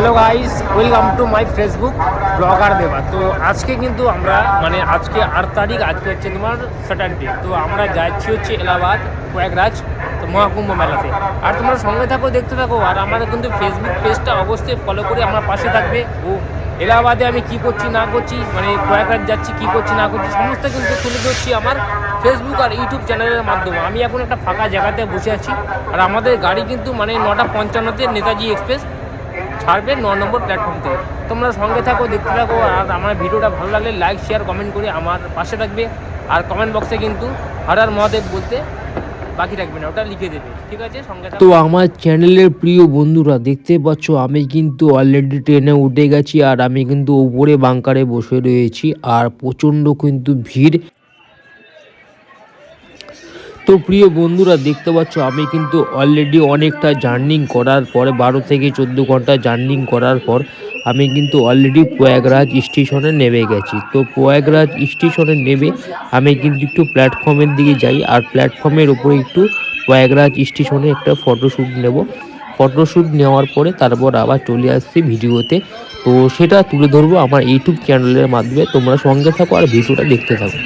Hello guys welcome to my Facebook blogger Deba তো আজকে কিন্তু আমরা মানে আজকে আট তারিখ, আজকে হচ্ছে তোমার স্যাটারডে তো আমরা যাচ্ছি হচ্ছে এলাহাবাদ, প্রয়াগরাজ, তো মহাকুম্ভ মেলাতে। আর তোমরা সঙ্গে থাকো, দেখতে থাকো। আর আমাদের কিন্তু ফেসবুক পেজটা অবশ্যই ফলো করে আমার পাশে থাকবে। ও, এলাহাবাদে আমি কি করছি, না করছি মানে প্রয়াগরাজ যাচ্ছি, কি করছি, না করছি, সমস্ত কিন্তু তুলে ধরছি আমার ফেসবুক আর ইউটিউব চ্যানেলের মাধ্যমে। আমি এখন একটা ফাঁকা জায়গাতে বসে আছি। আর আমাদের গাড়ি কিন্তু মানে নটা পঞ্চান্নতে নেতাজি এক্সপ্রেস ছাড়বে ন নম্বর প্ল্যাটফর্ম থেকে। তোমরা সঙ্গে থাকো, দেখতে থাকো, আর আমার ভিডিওটা ভালো লাগলে লাইক শেয়ার কমেন্ট করে আমার পাশে থাকবে। আর কমেন্ট বক্সে কিন্তু হরার মহাদেব বলতে বাকি রাখবে না, ওটা লিখে দেবে। ঠিক আছে? সঙ্গে তো আমার চ্যানেলের প্রিয় বন্ধুরা, দেখতে পাচ্ছ আমি কিন্তু অলরেডি ট্রেনে উঠে গেছি, আর আমি কিন্তু উপরে বাংকারে বসে রয়েছি, আর প্রচণ্ড কিন্তু ভিড়। তো প্রিয় বন্ধুরা, দেখতে পাচ্ছ, আমি কিন্তু অলরেডি অনেকটা জার্নিং করার পরে, বারো থেকে চোদ্দ ঘণ্টা জার্নিং করার পর, আমি কিন্তু অলরেডি প্রয়াগরাজ স্টেশনে নেমে গেছি। তো প্রয়াগরাজ স্টেশনে নেমে আমি কিন্তু একটু প্ল্যাটফর্মের দিকে যাই, আর প্ল্যাটফর্মের উপরে একটু প্রয়াগরাজ স্টেশনে একটা ফটোশ্যুট নেব। ফটোশ্যুট নেওয়ার পরে তারপর আবার চলে আসছি ভিডিওতে। তো সেটা তুলে ধরবো আমার ইউটিউব চ্যানেলের মাধ্যমে। তোমরা সঙ্গে থাকো আর ভিডিওটা দেখতে থাকো।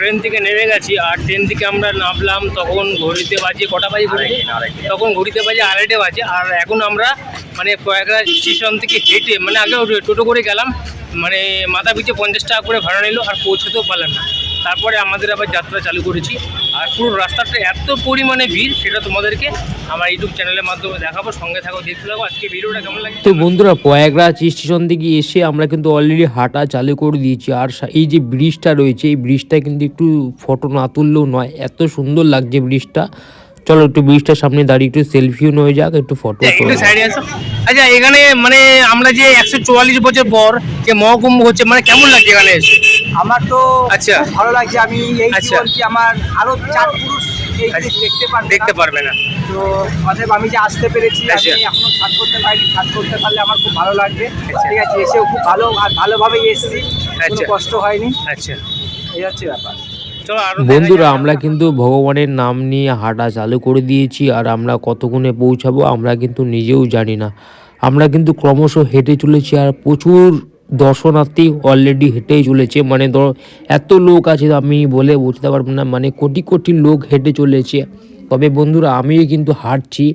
ট্রেন থেকে নেমে গেছি আর ট্রেন থেকে আমরা নামলাম তখন ঘড়িতে বাজে কটা বাজে ঘড়িতে তখন ঘড়িতে বাজে আড়াইটে বাজে আর এখন আমরা মানে প্রয়াগরাজ স্টেশন থেকে হেঁটে মানে আগে টোটো করে গেলাম মানে মাথা পিছিয়ে পঞ্চাশ টাকা করে ভাড়া নিল আর পৌঁছাতেও পারলাম না। তারপরে আমাদের আবার যাত্রা চালু করেছি। আর পুরো রাস্তাটা এত পরিমাণে ভিড়, সেটা তোমাদেরকে আমার ইউটিউব চ্যানেলের মাধ্যমে দেখাবো। সঙ্গে থাকো, দেখতে থাকো। আজকে ভিডিওটা কেমন লাগে তো বন্ধুরা, প্রয়াগরাজ স্টেশন থেকে এসে আমরা কিন্তু অলরেডি হাঁটা চালু করে দিয়েছি। আর এই যে ব্রিজটা রয়েছে, এই ব্রিজটা কিন্তু একটু ফটো না তুললেও নয়, এত সুন্দর লাগছে ব্রিজটা চলো একটু ব্রিজটার সামনে দাঁড়িয়ে একটু সেলফিও নেওয়া যাক একটু ফটো একটু সাইডে আসো আচ্ছা এখানে মানে আমরা যে একশো চুয়াল্লিশ বছর পর যে মহকুম্ভ হচ্ছে মানে কেমন লাগছে এখানে এসে আমার তো আচ্ছা। ভালো লাগছে আমি এই আচ্ছা। জীবন কি আমার আরও চার পুরুষ এই আচ্ছা। দেখতে পারবে দেখতে না। পারবে না তো অতএব আমি যে আসতে পেরেছি আমি আচ্ছা। এখনও ছাড় করতে পারিনি ছাড় করতে পারলে আমার খুব ভালো লাগবে। ঠিক আছে এসেও খুব ভালো আর ভালোভাবেই এসেছি কোনো আচ্ছা। কষ্ট হয়নি আচ্ছা এই হচ্ছে ব্যাপার বন্ধুরা আমরা কিন্তু ভগবানের নাম নিয়ে হাঁটা চালু করে দিয়েছি আর আমরা কতক্ষণে পৌঁছাবো আমরা কিন্তু নিজেও জানি না। আমরা কিন্তু ক্রমশ হেঁটে চলেছি আর প্রচুর দর্শনার্থী অলরেডি হেঁটেই চলেছে। মানে ধর এত লোক আছে আমি বলে বুঝতে পারব না মানে কোটি কোটি লোক হেঁটে চলেছে। তবে বন্ধুরা আমিও কিন্তু হাঁটছি।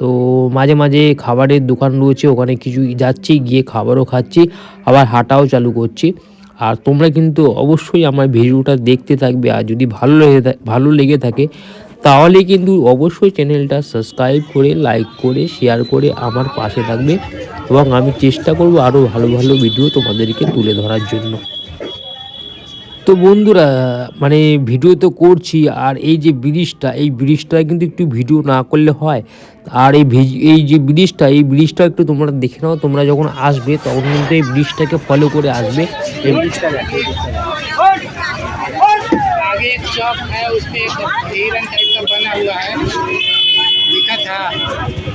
তো মাঝে মাঝে খাবারের দোকান রয়েছে ওখানে কিছু যাচ্ছি গিয়ে খাবারও খাচ্ছি আবার হাঁটাও চালু করছি। আর তোমরা কিন্তু অবশ্যই আমার ভিডিওটা দেখতে থাকবে। আর যদি ভালো লেগে ভালো লেগে থাকে, তাহলে কিন্তু অবশ্যই চ্যানেলটা সাবস্ক্রাইব করে লাইক করে শেয়ার করে আমার পাশে থাকবে। এবং আমি চেষ্টা করব আরও ভালো ভালো ভিডিও তোমাদেরকে তুলে ধরার জন্য। তো বন্ধুরা মানে ভিডিও তো করছি আর এই যে ব্রিজটা এই ব্রিজটা কিন্তু একটু ভিডিও না করলে হয় আর এই ভিজ- এই যে ব্রিজটা এই ব্রিজটা একটু তোমরা দেখে নাও তোমরা যখন আসবে তখন কিন্তু এই ব্রিজটাকে ফলো করে আসবে এই आगे एक चौक है उस पे एक हिरन टाइप का बना हुआ है लिखा था आए ना अभी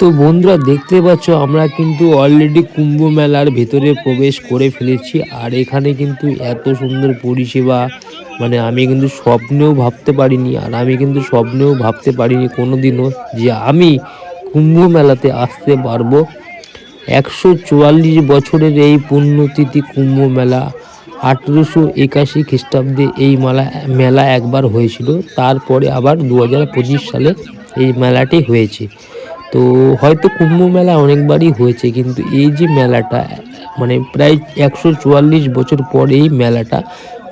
তো বন্ধুরা দেখতে পাচ্ছ, আমরা কিন্তু অলরেডি কুম্ভ মেলার ভেতরে প্রবেশ করে ফেলেছি। আর এখানে কিন্তু এত সুন্দর পরিষেবা মানে আমি কিন্তু স্বপ্নেও ভাবতে পারিনি, আর আমি কিন্তু স্বপ্নেও ভাবতে পারিনি কোনোদিনও যে আমি কুম্ভ মেলাতে আসতে পারব। একশো চুয়াল্লিশ বছরের এই পুণ্যতিথি কুম্ভ মেলা আঠেরোশো একাশি খ্রিস্টাব্দে এই মেলা মেলা একবার হয়েছিল। তারপরে আবার দু হাজার পঁচিশ সালে এই মেলাটি হয়েছে। তো হয়তো কুম্ভ মেলা অনেকবারই হয়েছে, কিন্তু এই যে মেলাটা মানে প্রায় একশো চুয়াল্লিশ বছর পর এই মেলাটা,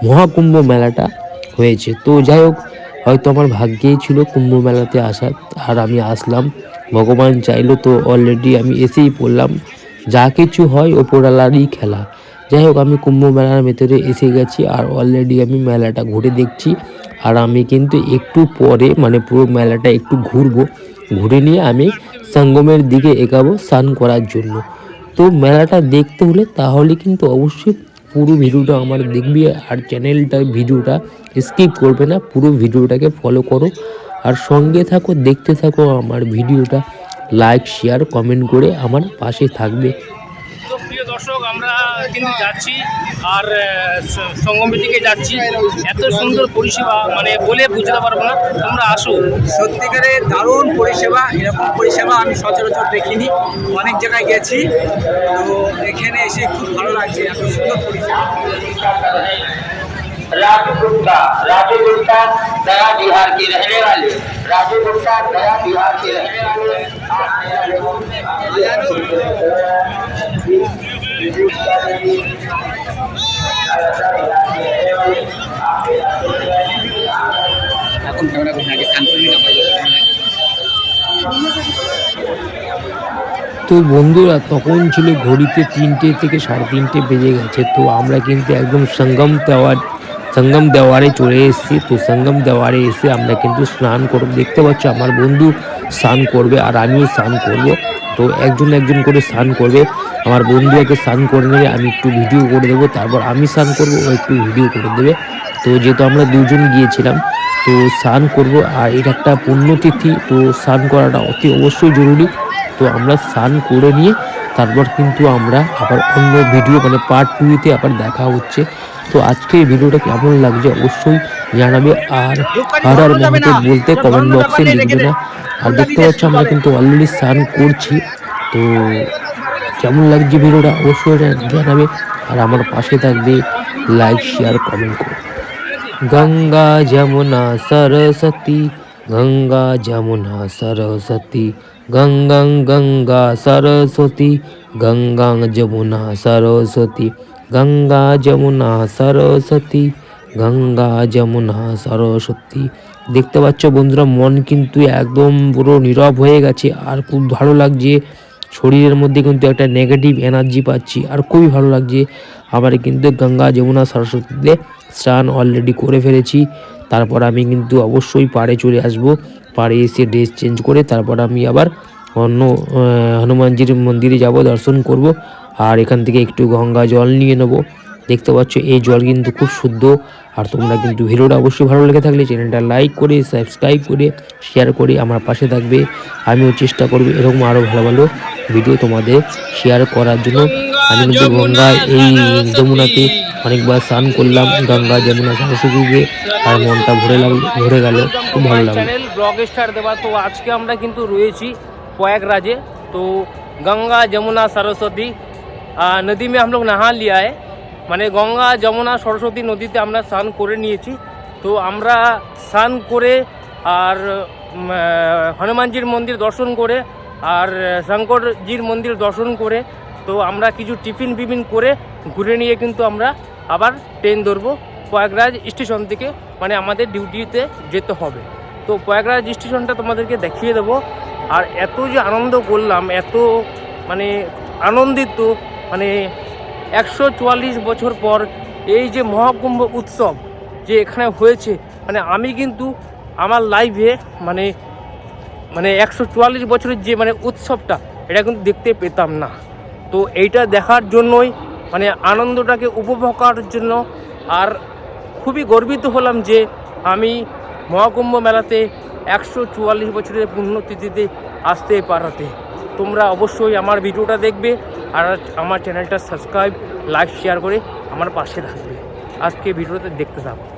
মহাকুম্ভ মেলাটা হয়েছে। তো যাই হোক, হয়তো আমার ভাগ্যেই ছিল কুম্ভ মেলাতে আসার, আর আমি আসলাম। ভগবান চাইলো তো অলরেডি আমি এসেই পড়লাম। যা কিছু হয়, ওপরওয়ালারই খেলা। যাই হোক আমি কুম্ভ মেলার ভেতরে এসে গেছি আর অলরেডি আমি মেলাটা ঘুরে দেখছি। আর আমি কিন্তু একটু পরে মানে পুরো মেলাটা একটু ঘুরবো। ঘুরে নিয়ে আমি সঙ্গমের দিকে এগাবো স্নান করার জন্য। তো মেলাটা দেখতে হলে তাহলে কিন্তু অবশ্যই পুরো ভিডিওটা আমার দেখবি আর চ্যানেলটা ভিডিওটা স্কিপ করবে না। পুরো ভিডিওটাকে ফলো করো। আর সঙ্গে থাকো, দেখতে থাকো আমার ভিডিওটা। লাইক শেয়ার কমেন্ট করে আমার পাশে থাকবে। আমরা কিন্তু যাচ্ছি আর আহ, স- সঙ্গমের দিকে যাচ্ছি এত সুন্দর পরিষেবা মানে বলে বুঝতে পারবো না তোমরা আসো সত্যিকারের দারুণ পরিষেবা এরকম পরিষেবা আমি সচরাচর দেখিনি অনেক জায়গায় গেছি তো এখানে এসে খুব ভালো লাগছে এত সুন্দর পরিষেবা राजू गुप्ता राजू गुप्ता गया बिहार के रहने वाले राजू गुप्ता गया बिहार के रहने वाले आप मेरा लोगों में এখন আগে তো বন্ধুরা, তখন ছিল ঘড়িতে তিনটে থেকে সাড়ে তিনটে বেজে গেছে, তো আমরা কিন্তু একদম সঙ্গম দেওয়ার সঙ্গম দেওয়ারে চলে এসেছি। তো সঙ্গম দেওয়ারে এসে আমরা কিন্তু স্নান করব। দেখতে পাচ্ছ, আমার বন্ধু স্নান করবে আর আমিও স্নান করব। তো একজন একজন করে স্নান করবে। আমার বন্ধু একে স্নান করে নেবে, আমি একটু ভিডিও করে দেবো, তারপর আমি স্নান করব, ও একটু ভিডিও করে দেবে। তো যেহেতু আমরা দুজন গিয়েছিলাম, তো স্নান করব, আর এটা একটা পুণ্যতিথি, তো স্নান করাটা অতি অবশ্যই জরুরি। তো আমরা স্নান করে নিয়ে, তারপর কিন্তু আমরা আবার অন্য ভিডিও মানে পার্ট টুতে আবার দেখা হচ্ছে। তো আজকের ভিডিওটা কেমন লাগছে অবশ্যই জানাবে। আর আর মহাদেব বলতে কমেন্ট বক্সে লিখবে না। আর দেখতে পাচ্ছ আমরা কিন্তু অলরেডি স্নান করছি। তো কেমন লাগছে ভিডিওটা অবশ্যই জানাবে। আর আমার পাশে থাকবে লাইক শেয়ার কমেন্ট করবে গঙ্গা যমুনা সরস্বতী, গঙ্গা যমুনা সরস্বতী, গঙ্গং, গঙ্গা সরস্বতী, গঙ্গা যমুনা সরস্বতী। গঙ্গা যমুনা সরস্বতী, গঙ্গা যমুনা সরস্বতী। দেখতে পাচ্ছ বন্ধুরা, মন কিন্তু একদম পুরো নীরব হয়ে গেছে। আর খুব ভালো লাগছে, শরীরের মধ্যে কিন্তু একটা নেগেটিভ এনার্জি পাচ্ছি। আর খুবই ভালো লাগছে, আবার কিন্তু গঙ্গা যমুনা সরস্বতীতে স্নান অলরেডি করে ফেলেছি। তারপর আমি কিন্তু অবশ্যই পাড়ে চলে আসব। পাড়ে এসে ড্রেস চেঞ্জ করে তারপর আমি আবার অন্য হনুমানজির মন্দিরে যাব, দর্শন করব। আর এখান থেকে একটু গঙ্গা জল নিয়ে নেব। দেখতে পাচ্ছ, এই জল কিন্তু খুব শুদ্ধ। আর তোমরা কিন্তু ভিডিওটা অবশ্যই ভালো লেগে থাকলে চ্যানেলটা লাইক করে, সাবস্ক্রাইব করে, শেয়ার করে আমার পাশে থাকবে। আমিও চেষ্টা করব এরকম আরও ভালো ভালো ভিডিও তোমাদের শেয়ার করার জন্য। আমি কিন্তু গঙ্গা এই যমুনাতে অনেকবার স্নান করলাম, গঙ্গা, যমুনা, সরস্বতীকে। আর মনটা ভরে লাগল, ভরে গেল, খুব ভালো লাগল। ব্লগ স্টার দেওয়া তো আজকে আমরা কিন্তু রয়েছি কয়েক রাজে তো গঙ্গা, যমুনা, সরস্বতী नदी में हम लोग नहा लिया है মানে গঙ্গা যমুনা সরস্বতী নদীতে আমরা স্নান করে নিয়েছি তো আমরা স্নান করে আর উম, আহ, হনুমানজির মন্দির দর্শন করে আর আহ, শঙ্করজির মন্দির দর্শন করে তো আমরা কিছু টিফিন ফিফিন করে ঘুরে নিয়ে কিন্তু আমরা আবার ট্রেন ধরবো প্রয়াগরাজ স্টেশন থেকে মানে আমাদের ডিউটিতে যেতে হবে তো প্রয়াগরাজ স্টেশনটা তোমাদেরকে দেখিয়ে দেবো আর এত যে আনন্দ করলাম এত মানে আনন্দিত মানে একশো চুয়াল্লিশ বছর পর এই যে মহাকুম্ভ উৎসব যে এখানে হয়েছে মানে আমি কিন্তু আমার লাইফে মানে মানে একশো চুয়াল্লিশ বছরের যে মানে উৎসবটা, এটা কিন্তু দেখতে পেতাম না। তো এইটা দেখার জন্যই মানে আনন্দটাকে উপভোগ করার জন্য আর খুবই গর্বিত হলাম যে আমি মহাকুম্ভ মেলাতে একশো চুয়াল্লিশ বছরের পুণ্যতিথিতে আসতে পারাতে। তোমরা অবশ্যই আমার ভিডিওটা দেখবে আর আমার চ্যানেলটা সাবস্ক্রাইব, লাইক শেয়ার করে আমার পাশে থাকবে। আজকে ভিডিওতে দেখতে থাকো।